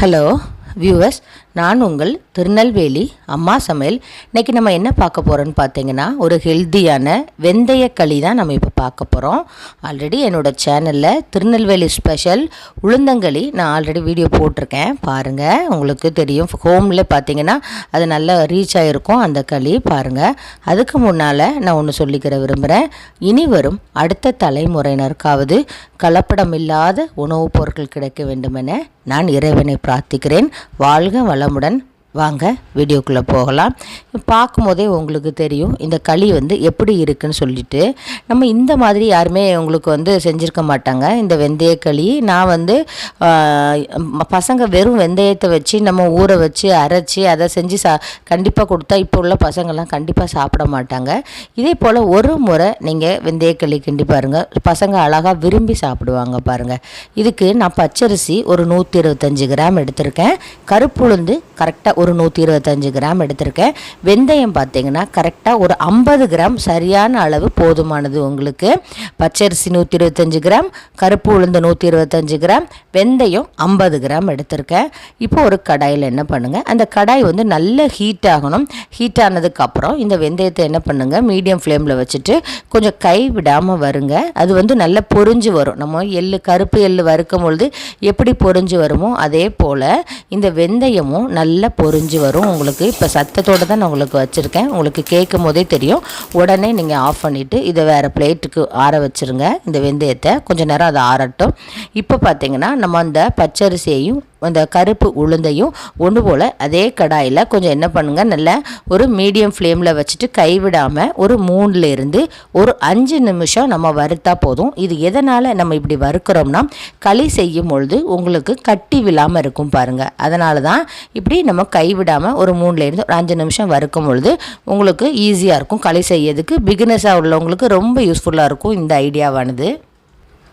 Hello viewers நான் உங்கள் திருநெல்வேலி அம்மா சமையல். இன்றைக்கி நம்ம என்ன பார்க்க போகிறோன்னு பார்த்தீங்கன்னா ஒரு ஹெல்த்தியான வெந்தய களி தான் நம்ம இப்போ பார்க்க போகிறோம் ஆல்ரெடி என்னோடய சேனலில் திருநெல்வேலி ஸ்பெஷல் உளுந்தங்களி நான் ஆல்ரெடி வீடியோ போட்டிருக்கேன். பாருங்கள் உங்களுக்கு தெரியும். ஹோமில் பார்த்தீங்கன்னா அது நல்லா ரீச் ஆகிருக்கும் அந்த களி பாருங்கள் அதுக்கு முன்னால் நான் ஒன்று சொல்லிக்கிற விரும்புகிறேன் இனி வரும் அடுத்த தலைமுறையினருக்காவது கலப்படமில்லாத உணவுப் பொருட்கள் கிடைக்க வேண்டுமென நான் இறைவனை பிரார்த்திக்கிறேன். வாழ்க வளமுடன். வாங்க வீடியோக்குள்ளே போகலாம். பார்க்கும்போதே உங்களுக்கு தெரியும் இந்த களி வந்து எப்படி இருக்குன்னு சொல்லிட்டு. நம்ம இந்த மாதிரி யாருமே உங்களுக்கு வந்து செஞ்சுருக்க மாட்டாங்க. இந்த வெந்தய களி நான் வந்து பசங்க வெறும் வெந்தயத்தை வச்சு நம்ம ஊற வச்சு அரைச்சி அதை செஞ்சு சா கண்டிப்பாக கொடுத்தா இப்போ உள்ள பசங்கள்லாம் கண்டிப்பாக சாப்பிட மாட்டாங்க. இதே போல் ஒரு முறை நீங்கள் வெந்தய களி கிண்டி பாருங்கள் பசங்க அழகாக விரும்பி சாப்பிடுவாங்க பாருங்கள் இதுக்கு நான் பச்சரிசி ஒரு நூற்றி இருபத்தஞ்சி கிராம் எடுத்திருக்கேன். கருப்புளுந்து கரெக்டாக ஒரு ஒரு நூற்றி இருபத்தஞ்சி கிராம் எடுத்திருக்கேன். வெந்தயம் பார்த்தீங்கன்னா கரெக்டாக ஒரு ஐம்பது கிராம் சரியான அளவு போதுமானது உங்களுக்கு. பச்சரிசி நூற்றி இருபத்தஞ்சி கிராம் கருப்பு உளுந்து நூற்றி இருபத்தஞ்சி கிராம் வெந்தயம் ஐம்பது கிராம் எடுத்திருக்கேன். இப்போ ஒரு கடாயில் என்ன பண்ணுங்கள் அந்த கடாய் வந்து நல்ல ஹீட் ஆகணும். ஹீட் ஆனதுக்கப்புறம் இந்த வெந்தயத்தை என்ன பண்ணுங்கள் மீடியம் ஃப்ளேமில் வச்சுட்டு கொஞ்சம் கை விடாமல் வருங்க. அது வந்து நல்லா பொரிஞ்சு வரும். நம்ம எள்ளு கருப்பு எள்ளு வறுக்கும் பொழுது எப்படி பொரிஞ்சு வருமோ அதே போல் இந்த வெந்தயமும் நல்லா உறிஞ்சி வரும். உங்களுக்கு இப்போ சத்தத்தோடு தான் நான் உங்களுக்கு வச்சுருக்கேன். உங்களுக்கு கேட்கும் போதே தெரியும். உடனே நீங்கள் ஆஃப் பண்ணிவிட்டு இதை வேறு பிளேட்டுக்கு ஆற வச்சுருங்க. இந்த வெந்தயத்தை கொஞ்சம் நேரம் அதை ஆறட்டும். இப்போ பார்த்தீங்கன்னா நம்ம அந்த பச்சரிசியையும் அந்த கருப்பு உளுந்தையும் ஒன்று போல் அதே கடாயில் கொஞ்சம் என்ன பண்ணுங்கள் நல்லா ஒரு மீடியம் ஃப்ளேமில் வச்சுட்டு கைவிடாமல் ஒரு மூணுலேருந்து ஒரு அஞ்சு நிமிஷம் நம்ம வறுத்தா போதும். இது எதனால் நம்ம இப்படி வறுக்கிறோம்னா களி செய்யும் பொழுது உங்களுக்கு கட்டி விழாமல் இருக்கும் பாருங்கள் அதனால தான் இப்படி நம்ம கைவிடாமல் ஒரு மூணுலேருந்து ஒரு அஞ்சு நிமிஷம் வறுக்கும் பொழுது உங்களுக்கு ஈஸியாக இருக்கும். களி செய்யறதுக்கு பிகினஸாக உள்ளவங்களுக்கு ரொம்ப யூஸ்ஃபுல்லாக இருக்கும் இந்த ஐடியாவானது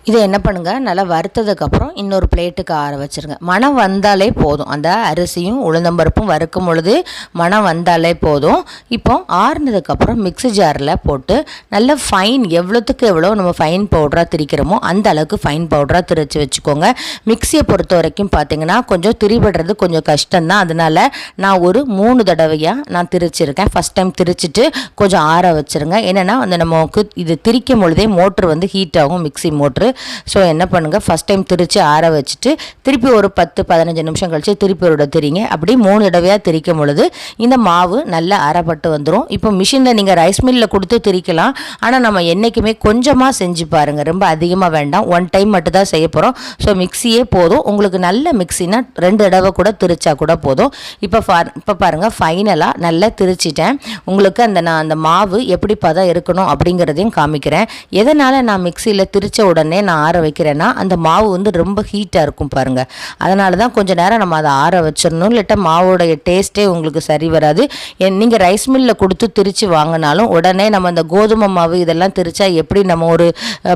இதை என்ன பண்ணுங்கள் நல்லா வறுத்ததுக்கப்புறம் இன்னொரு பிளேட்டுக்கு ஆற வச்சுருங்க. மணம் வந்தாலே போதும். அந்த அரிசியும் உளுந்தம்பருப்பும் வறுக்கும் பொழுது மணம் வந்தாலே போதும். இப்போ ஆறுனதுக்கப்புறம் மிக்ஸி ஜாரில் போட்டு நல்ல ஃபைன் எவ்வளோத்துக்கு எவ்வளோ நம்ம ஃபைன் பவுடராக திரிக்கிறோமோ அந்த அளவுக்கு ஃபைன் பவுடராக திரிச்சு வச்சுக்கோங்க. மிக்ஸியை பொறுத்த வரைக்கும் பார்த்தீங்கன்னா கொஞ்சம் திரிபடுறது கொஞ்சம் கஷ்டம்தான். அதனால நான் ஒரு மூணு தடவையாக நான் திரிச்சிருக்கேன். ஃபஸ்ட் டைம் திரிச்சிட்டு கொஞ்சம் ஆற வச்சுருங்க. என்னென்னா அந்த நமக்கு இது திரிக்கும் பொழுதே மோட்ரு வந்து ஹீட் ஆகும் மிக்ஸி மோட்ரு ஸோ என்ன பண்ணுங்கள் ஃபஸ்ட் டைம் திரித்து ஆற வச்சுட்டு திருப்பி ஒரு பத்து பதினஞ்சு நிமிஷம் கழித்து திருப்பி ஒரு திரிங்க. அப்படி மூணு தடவையாக திரிக்கும் பொழுது இந்த மாவு நல்லா அறப்பட்டு வந்துடும் இப்போ மிஷினில் நீங்கள் ரைஸ் மில்லில் கொடுத்து திரிக்கலாம். ஆனால் நம்ம என்றைக்குமே கொஞ்சமாக செஞ்சு பாருங்கள் ரொம்ப அதிகமாக வேண்டாம். ஒன் டைம் மட்டும் தான் செய்ய போகிறோம் ஸோ மிக்சியே போதும். உங்களுக்கு நல்ல மிக்ஸினா ரெண்டு தடவை கூட திரிச்சா கூட போதும். இப்போ ஃபா இப்போ பாருங்கள் ஃபைனலாக நல்லா திரிச்சிட்டேன். உங்களுக்கு அந்த நான் அந்த மாவு எப்படி பதம் இருக்கணும் அப்படிங்கிறதையும் காமிக்கிறேன். எதனால் நான் மிக்சியில் திரிச்ச உடனே நான் ஆற வைக்கிறேன்னா அந்த மாவு வந்து ரொம்ப ஹீட்டாக இருக்கும் பாருங்கள் அதனால தான் கொஞ்சம் நேரம் நம்ம அதை ஆற வச்சிடணும். இல்லட்டா மாவோடைய டேஸ்ட்டே உங்களுக்கு சரி வராது. நீங்கள் ரைஸ் மில்லில் கொடுத்து திரித்து வாங்கினாலும் உடனே நம்ம அந்த கோதுமை மாவு இதெல்லாம் திரிச்சா எப்படி நம்ம ஒரு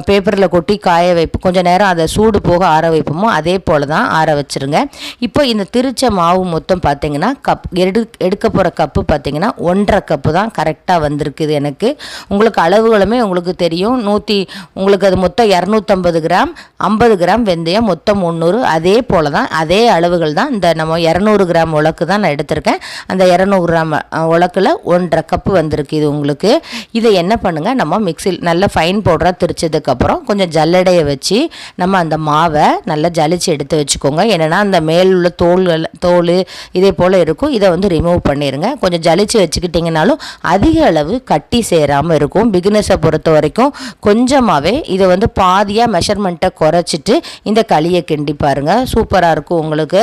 பேப்பரில் கொட்டி காய வைப்போம்? கொஞ்சம் நேரம் அதை சூடு போக ஆற வைப்போமோ? அதே போல் தான் ஆற வச்சிருங்க. இப்போ இந்த திரிச்ச மாவு மொத்தம் பார்த்தீங்கன்னா கப் எடு எடுக்க போகிற கப்பு பார்த்தீங்கன்னா ஒன்றரை கப்பு தான் கரெக்டாக வந்திருக்குது எனக்கு. உங்களுக்கு அளவுகளுமே உங்களுக்கு தெரியும். நூற்றி உங்களுக்கு அது மொத்தம் நூற்றம்பது கிராம் ஐம்பது கிராம் வெந்தயம் மொத்தம் முந்நூறு. அதே போல் தான் அதே அளவுகள் தான் இந்த நம்ம இரநூறு கிராம் உலக்கு தான் நான் எடுத்திருக்கேன். அந்த இரநூறு கிராம் உலக்கில் ஒன்றரை கப்பு வந்திருக்கு இது உங்களுக்கு. இதை என்ன பண்ணுங்கள் நம்ம மிக்சியில் நல்லா ஃபைன் பவுடராக திரிச்சதுக்கப்புறம் கொஞ்சம் ஜல்லடையை வச்சு நம்ம அந்த மாவை நல்லா ஜலிச்சு எடுத்து வச்சுக்கோங்க. என்னென்னா அந்த மேல் உள்ள தோல்கள் தோல் இதே போல் இருக்கும். இதை வந்து ரிமூவ் பண்ணிடுங்க கொஞ்சம் ஜலிச்சு வச்சுக்கிட்டிங்கனாலும் அதிக அளவு கட்டி சேராமல் இருக்கும். பிகினஸை பொறுத்த வரைக்கும் கொஞ்சமாகவே இதை வந்து பாதியாக மெஷர்மெண்ட்டை குறைச்சிட்டு இந்த களியை கிண்டி பாருங்கள் சூப்பராக இருக்கும் உங்களுக்கு.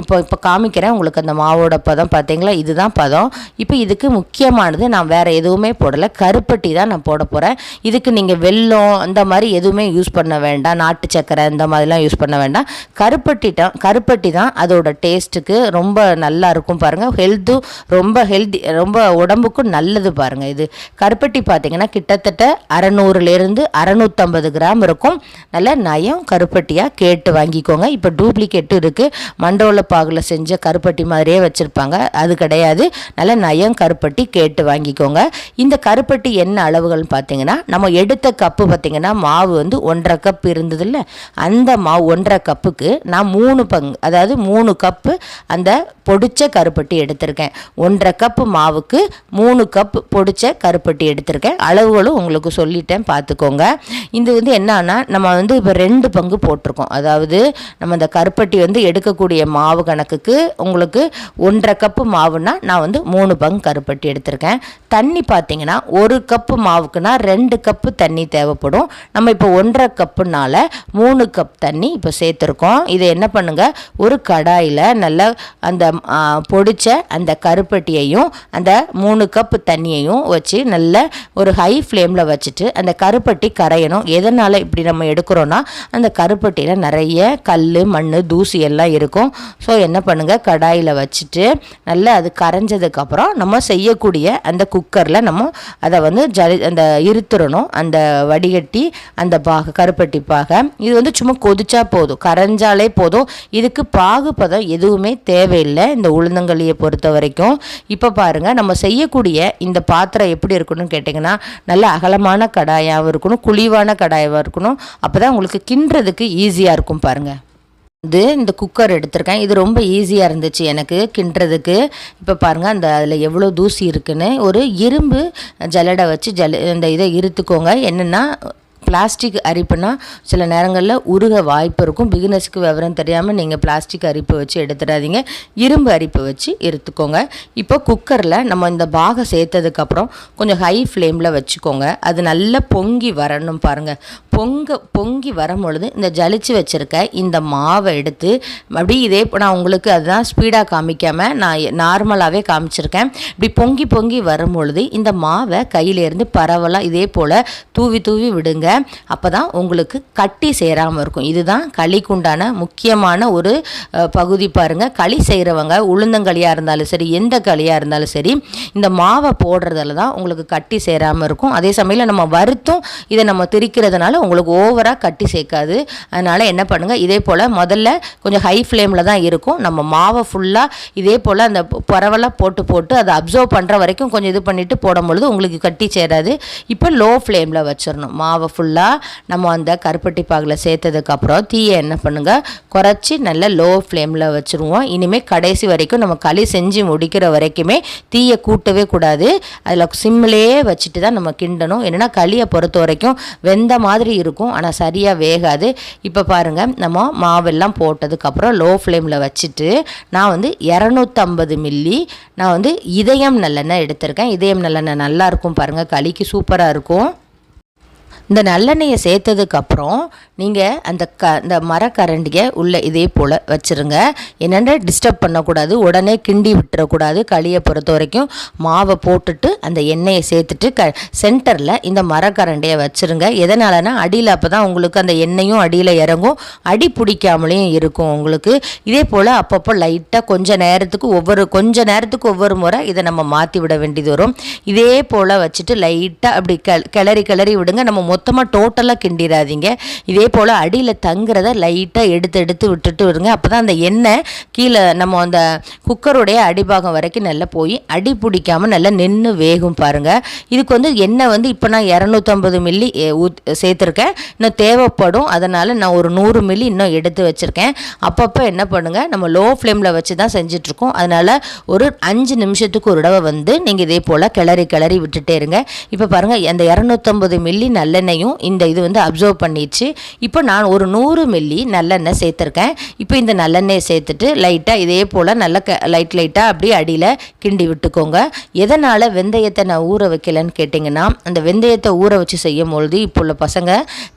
இப்போ இப்போ காமிக்கிறேன். உங்களுக்கு அந்த மாவோட பதம் பார்த்தீங்களா? இதுதான் பதம். இப்போ இதுக்கு முக்கியமானது நான் வேறு எதுவுமே போடலை. கருப்பட்டி தான் நான் போட போகிறேன் இதுக்கு நீங்கள் வெல்லம் அந்த மாதிரி எதுவுமே யூஸ் பண்ண வேண்டாம். நாட்டு சக்கரை இந்த மாதிரிலாம் யூஸ் பண்ண வேண்டாம். கருப்பட்டி தான் கருப்பட்டி தான் அதோட டேஸ்ட்டுக்கு ரொம்ப நல்லா இருக்கும் பாருங்கள் ஹெல்த்தும் ரொம்ப ஹெல்தி ரொம்ப உடம்புக்கும் நல்லது பாருங்கள் இது. கருப்பட்டி பார்த்தீங்கன்னா கிட்டத்தட்ட அறநூறுலேருந்து அறநூற்றம்பது கிராம் இருக்கும். நல்ல நயம் கருப்பட்டியாக கேட்டு வாங்கிக்கோங்க. இப்போ டூப்ளிகேட்டும் இருக்குது மண்டோல பாகில் செஞ்ச கருப்பட்டி மாதிரியே வச்சுருப்பாங்க. அது கிடையாது. நல்ல நயம் கருப்பட்டி கேட்டு வாங்கிக்கோங்க. இந்த கருப்பட்டி என்ன அளவுகள்னு பார்த்தீங்கன்னா நம்ம எடுத்த கப்பு பார்த்திங்கன்னா மாவு வந்து ஒன்றரை கப் இருந்ததில்ல. அந்த மாவு ஒன்றரை கப்புக்கு நான் மூணு பங்கு அதாவது மூணு கப்பு அந்த பொடிச்ச கருப்பட்டி எடுத்திருக்கேன். ஒன்றரை கப்பு மாவுக்கு மூணு கப் பொடிச்ச கருப்பட்டி எடுத்திருக்கேன். அளவுகளும் உங்களுக்கு சொல்லிட்டேன். பார்த்துக்கோங்க இது வந்து என்னன்னா நம்ம வந்து இப்போ ரெண்டு பங்கு போட்டிருக்கோம். அதாவது நம்ம இந்த கருப்பட்டி வந்து எடுக்கக்கூடிய மாவு கணக்குக்கு உங்களுக்கு ஒன்றரை கப்பு மாவுனா நான் வந்து மூணு பங்கு கருப்பட்டி எடுத்திருக்கேன். தண்ணி பார்த்தீங்கன்னா ஒரு கப்பு மாவுக்குனா ரெண்டு கப்பு தண்ணி தேவைப்படும். நம்ம இப்போ ஒன்றரை கப்புனால மூணு கப் தண்ணி இப்போ சேர்த்துருக்கோம். இதை என்ன பண்ணுங்கள் ஒரு கடாயில் நல்லா அந்த பொடிச்ச அந்த கருப்பட்டியையும் அந்த மூணு கப்பு தண்ணியையும் வச்சு நல்ல ஒரு ஹை ஃப்ளேமில் வச்சுட்டு அந்த கருப்பட்டி கரையணும். எதனால் இப்படி நம்ம எடுக்கிறோன்னா அந்த கருப்பட்டியில் நிறைய கல் மண் தூசி எல்லாம் இருக்கும். ஸோ என்ன பண்ணுங்கள் கடாயில் வச்சுட்டு நல்லா அது கரைஞ்சதுக்கப்புறம் நம்ம செய்யக்கூடிய அந்த குக்கரில் நம்ம அதை வந்து ஜலி அந்த இருத்துறணும். அந்த வடிகட்டி அந்த பாக கருப்பட்டி பாக. இது வந்து சும்மா கொதிச்சா போதும். கரைஞ்சாலே போதும். இதுக்கு பாகுபதம் எதுவுமே தேவையில்லை இந்த உளுந்தங்களியை பொறுத்த வரைக்கும். இப்போ பாருங்கள் நம்ம செய்யக்கூடிய இந்த பாத்திரம் எப்படி இருக்கணும்னு கேட்டிங்கன்னா நல்ல அகலமான கடாயாகவும் இருக்கணும் குழிவான கடாயாகவும் இருக்கணும். அப்போ தான் உங்களுக்கு கிண்டுறதுக்கு ஈஸியாக இருக்கும் பாருங்கள் இது இந்த குக்கர் எடுத்திருக்கேன். இது ரொம்ப ஈஸியாக இருந்துச்சு எனக்கு கிண்டுறதுக்கு. இப்போ பாருங்கள் அந்த அதில் எவ்வளோ தூசி இருக்குன்னு. ஒரு இரும்பு ஜல்லடை வச்சு ஜல இந்த இதை இருத்துக்கோங்க. என்னென்னா பிளாஸ்டிக் அரிப்புனா சில நேரங்களில் உருக வாய்ப்பு இருக்கும். பிகினர்ஸ்க்கு விவரம் தெரியாமல் நீங்கள் பிளாஸ்டிக் அரிப்பு வச்சு எடுத்துடாதீங்க. இரும்பு அரிப்பு வச்சு எடுத்துக்கோங்க இப்போ குக்கரில் நம்ம இந்த பாகம் சேர்த்ததுக்கப்புறம் கொஞ்சம் ஹை ஃப்ளேமில் வச்சுக்கோங்க. அது நல்லா பொங்கி வரணும் பாருங்கள் பொங்க பொங்கி வரும் பொழுது இந்த ஜலிச்சு வச்சுருக்க இந்த மாவை எடுத்து அப்படி இதே நான் உங்களுக்கு அதுதான் ஸ்பீடாக காமிக்காமல் நான் நார்மலாகவே காமிச்சிருக்கேன். இப்படி பொங்கி பொங்கி வரும் பொழுது இந்த மாவை கையிலேருந்து பரவலாக இதே போல் தூவி தூவி விடுங்க. அப்போ தான் உங்களுக்கு கட்டி சேராமல் இருக்கும். இதுதான் களிக்குண்டான முக்கியமான ஒரு பகுதி பாருங்கள் களி செய்கிறவங்க உளுந்தங்களியாக இருந்தாலும் சரி எந்த களியாக இருந்தாலும் சரி இந்த மாவை போடுறதில் தான் உங்களுக்கு கட்டி சேராமல் இருக்கும். அதே சமயம் நம்ம வருத்தும் இதை நம்ம திரிக்கிறதுனால உங்களுக்கு ஓவராக கட்டி சேர்க்காது. அதனால் என்ன பண்ணுங்கள் இதே போல் முதல்ல கொஞ்சம் ஹை ஃப்ளேமில் தான் இருக்கும். நம்ம மாவை ஃபுல்லாக இதே போல் அந்த பரவலாக போட்டு போட்டு அதை அப்சர்வ் பண்ணுற வரைக்கும் கொஞ்சம் இது பண்ணிவிட்டு போடும் பொழுது உங்களுக்கு கட்டி சேராது. இப்போ லோ ஃப்ளேமில் வச்சிடணும். மாவை ஃபுல்லாக நம்ம அந்த கருப்பட்டி பாகில் சேர்த்ததுக்கப்புறம் தீயை என்ன பண்ணுங்கள் குறைச்சி நல்ல லோ ஃப்ளேமில் வச்சுருவோம். இனிமேல் கடைசி வரைக்கும் நம்ம களி செஞ்சு முடிக்கிற வரைக்குமே தீயை கூட்டவே கூடாது. அதில் சிம்மிலே வச்சுட்டு தான் நம்ம கிண்டணும். என்னென்னா களியை பொறுத்த வரைக்கும் வெந்த மாதிரி இருக்கும். ஆனால் சரியாக வேகாது. இப்போ பாருங்கள் நம்ம மாவெல்லாம் போட்டதுக்கப்புறம் லோ ஃப்ளேமில் வச்சுட்டு நான் வந்து இரநூத்தம்பது மில்லி நான் வந்து இதயம் நல்லெண்ணெய் எடுத்திருக்கேன். இதயம் நல்லெண்ணெய் நல்லாயிருக்கும் பாருங்கள் களிக்கு சூப்பராக இருக்கும். இந்த நல்லெண்ணெயை சேர்த்ததுக்கப்புறம் நீங்கள் அந்த க இந்த மரக்கரண்டியை உள்ளே இதே போல் வச்சுருங்க. என்னென்ன டிஸ்டர்ப் பண்ணக்கூடாது உடனே கிண்டி விட்டுறக்கூடாது களியை பொறுத்த வரைக்கும் மாவை போட்டுட்டு அந்த எண்ணெயை சேர்த்துட்டு க சென்டரில் இந்த மரக்கரண்டியை வச்சுருங்க. எதனாலனா அடியில் அப்போ தான் உங்களுக்கு அந்த எண்ணெயும் அடியில் இறங்கும். அடி பிடிக்காமலேயும் இருக்கும் உங்களுக்கு. இதே போல் அப்பப்போ லைட்டாக கொஞ்சம் நேரத்துக்கு ஒவ்வொரு கொஞ்ச நேரத்துக்கு ஒவ்வொரு முறை இதை நம்ம மாற்றி விட வேண்டியது வரும். இதே போல் வச்சுட்டு லைட்டாக அப்படி கிளறி கிளறி விடுங்க. நம்ம மொத்த மொத்தமாக டோட்டலாக கிண்டிடாதீங்க இதே போல் அடியில் தங்குறத லைட்டாக எடுத்து எடுத்து விட்டுட்டு வருங்க அப்போ தான் அந்த எண்ணெய் கீழே நம்ம அந்த குக்கருடைய அடிபாகம் வரைக்கும் நல்லா போய் அடி பிடிக்காமல் நல்லா நின்று வேகும் பாருங்கள் இதுக்கு வந்து எண்ணெய் வந்து இப்போ நான் இரநூத்தம்பது மில்லி ஊத் சேர்த்துருக்கேன். இன்னும் தேவைப்படும். அதனால் நான் ஒரு நூறு மில்லி இன்னும் எடுத்து வச்சுருக்கேன். அப்பப்போ என்ன பண்ணுங்கள் நம்ம லோ ஃப்ளேமில் வச்சு தான் செஞ்சிட்ருக்கோம். அதனால் ஒரு அஞ்சு நிமிஷத்துக்கு ஒரு தடவை வந்து நீங்கள் இதே போல் கிளறி கிளறி விட்டுட்டே இருங்க. இப்போ பாருங்கள் அந்த இரநூத்தம்பது மில்லி நல்ல நல்லெண்ணையும் இந்த இது வந்து அப்சர்வ் பண்ணிடுச்சு. இப்போ நான் ஒரு நூறு மில்லி நல்லெண்ணெய் சேர்த்துருக்கேன். இப்போ இந்த நல்லெண்ணெயை சேர்த்துட்டு லைட்டாக இதே போல் நல்ல க லைட் லைட்டாக அப்படியே அடியில் கிண்டி விட்டுக்கோங்க. எதனால் வெந்தயத்தை நான் ஊற வைக்கலன்னு கேட்டிங்கன்னா அந்த வெந்தயத்தை ஊற வச்சு செய்யும் பொழுது இப்போ உள்ள பசங்க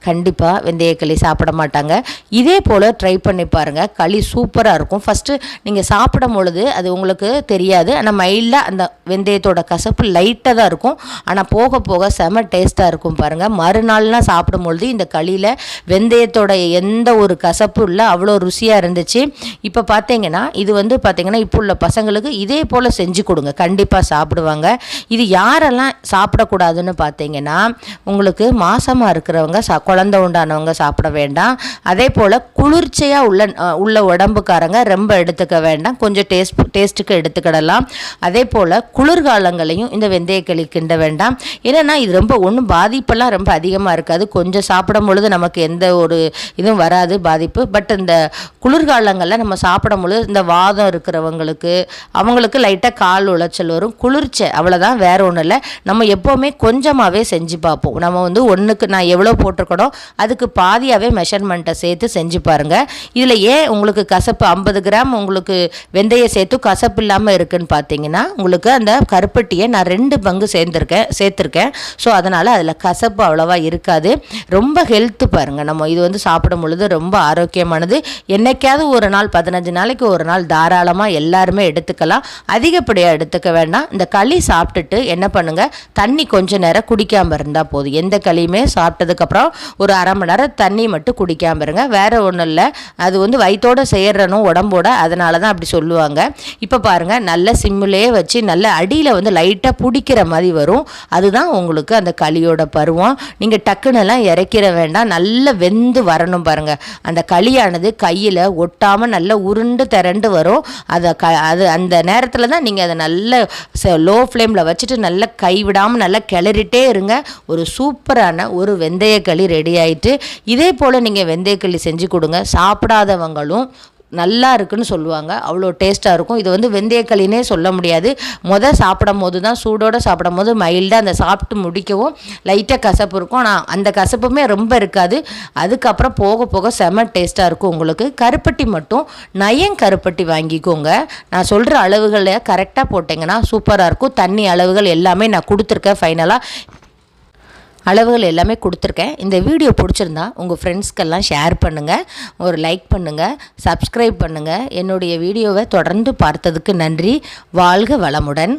கண்டிப்பாக வெந்தயக்களி சாப்பிட மாட்டாங்க. இதே போல் ட்ரை பண்ணி பாருங்கள் களி சூப்பராக இருக்கும். ஃபஸ்ட்டு நீங்கள் சாப்பிடும் பொழுது அது உங்களுக்கு தெரியாது. ஆனால் மைல்டாக அந்த வெந்தயத்தோட கசப்பு லைட்டாக தான் இருக்கும். ஆனால் போக போக செம டேஸ்ட்டாக இருக்கும் பாருங்கள் மறு மறுநாள்லாம் சாப்பிடும்பொழுது இந்த களியில் வெந்தயத்தோட எந்த ஒரு கசப்பும் இல்லை அவ்வளோ ருசியாக இருந்துச்சு. இப்போ பார்த்தீங்கன்னா இது வந்து பார்த்தீங்கன்னா இப்போ உள்ள பசங்களுக்கு இதே போல் செஞ்சு கொடுங்க. கண்டிப்பாக சாப்பிடுவாங்க. இது யாரெல்லாம் சாப்பிடக்கூடாதுன்னு பார்த்தீங்கன்னா உங்களுக்கு மாசமாக இருக்கிறவங்க சா குழந்த உண்டானவங்க சாப்பிட வேண்டாம். அதே போல் குளிர்ச்சியாக உள்ள உள்ள உடம்புக்காரங்க ரொம்ப எடுத்துக்க வேண்டாம். கொஞ்சம் டேஸ்ட் டேஸ்ட்டுக்கு எடுத்துக்கிடலாம். அதே போல் குளிர்காலங்களையும் இந்த வெந்தயக்களி கிண்ட வேண்டாம். ஏன்னா இது ரொம்ப ஒன்றும் பாதிப்பெல்லாம் ரொம்ப அதிகமாக இருக்காது. கொஞ்சம் சாப்பிடும் பொழுது நமக்கு எந்த ஒரு இதுவும் வராது பாதிப்பு. பட் இந்த குளிர்காலங்களில் நம்ம சாப்பிடும் பொழுது இந்த வாதம் இருக்கிறவங்களுக்கு அவங்களுக்கு லைட்டாக கால் உளைச்சல் வரும். குளிர்ச்சை அவ்வளோதான் வேற ஒன்றும் இல்லை. நம்ம எப்போவுமே கொஞ்சமாகவே செஞ்சு பார்ப்போம். நம்ம வந்து ஒன்றுக்கு நான் எவ்வளோ போட்டிருக்கணும் அதுக்கு பாதியாகவே மெஷர்மெண்ட்டை சேர்த்து செஞ்சு பாருங்கள் இதில் ஏன் உங்களுக்கு கசப்பு? ஐம்பது கிராம் உங்களுக்கு வெந்தயம் சேர்த்து கசப்பு இல்லாமல் இருக்குன்னு பார்த்தீங்கன்னா உங்களுக்கு அந்த கருப்பட்டியை நான் ரெண்டு பங்கு சேர்ந்துருக்கேன் சேர்த்துருக்கேன். ஸோ அதனால் அதில் கசப்பு அவ்வளோவா இருக்காது. ரொம்ப ஹெல்த்து பாருங்கள் நம்ம இது வந்து சாப்பிடும் பொழுது ரொம்ப ஆரோக்கியமானது. என்னைக்காவது ஒரு நாள் பதினஞ்சு நாளைக்கு ஒரு நாள் தாராளமாக எல்லாருமே எடுத்துக்கலாம். அதிகப்படியாக எடுத்துக்க வேண்டாம். இந்த களி சாப்பிட்டுட்டு என்ன பண்ணுங்கள் தண்ணி கொஞ்ச நேரம் குடிக்காமல் இருந்தால் போதும். எந்த களியுமே சாப்பிட்டதுக்கப்புறம் ஒரு அரை மணி நேரம் தண்ணி மட்டும் குடிக்காமல் இருங்க. வேறு ஒன்றும் இல்லை. அது வந்து வயிற்றோடு செய்கிறனும் உடம்போட. அதனால தான் அப்படி சொல்லுவாங்க. இப்போ பாருங்கள் நல்ல சிம்மிலே வச்சு நல்ல அடியில் வந்து லைட்டாக பிடிக்கிற மாதிரி வரும். அதுதான் உங்களுக்கு அந்த களியோட பருவம். நீங்கள் டக்குன்னெல்லாம் இறக்கிற வேண்டாம். நல்லா வெந்து வரணும் பாருங்கள் அந்த களியானது கையில் ஒட்டாமல் நல்லா உருண்டு திரண்டு வரும். அதை க அது அந்த நேரத்தில் தான் நீங்கள் அதை நல்ல லோ ஃப்ளேமில் வச்சுட்டு நல்லா கைவிடாமல் நல்லா கிளறிட்டே இருங்க. ஒரு சூப்பரான ஒரு வெந்தயக்களி ரெடி ஆயிட்டு. இதே போல் நீங்கள் வெந்தயக்களி செஞ்சு கொடுங்க. சாப்பிடாதவங்களும் நல்லா இருக்குன்னு சொல்லுவாங்க. அவ்வளோ டேஸ்ட்டாக இருக்கும். இது வந்து வெந்தயக்களினே சொல்ல முடியாது. மொதல் சாப்பிடும் போது தான் சூடோடு சாப்பிடும் போது மைல்டாக அந்த சாப்பிட்டு முடிக்கவும் லைட்டாக கசப்பு இருக்கும். ஆனால் அந்த கசப்புமே ரொம்ப இருக்காது. அதுக்கப்புறம் போக போக செம டேஸ்ட்டாக இருக்கும் உங்களுக்கு. கருப்பட்டி மட்டும் நயம் கருப்பட்டி வாங்கிக்கோங்க. நான் சொல்கிற அளவுகளை கரெக்டாக போட்டிங்கன்னா சூப்பராக இருக்கும். தண்ணி அளவுகள் எல்லாமே நான் கொடுத்துருக்கேன் ஃபைனலாக அளவுகள் எல்லாமே கொடுத்துருக்கேன். இந்த வீடியோ பிடிச்சிருந்தா உங்கள் ஃப்ரெண்ட்ஸ்க்கெல்லாம் ஷேர் பண்ணுங்கள் ஒரு லைக் பண்ணுங்கள் சப்ஸ்கிரைப் பண்ணுங்கள் என்னுடைய வீடியோவை தொடர்ந்து பார்த்ததுக்கு நன்றி. வாழ்க வளமுடன்.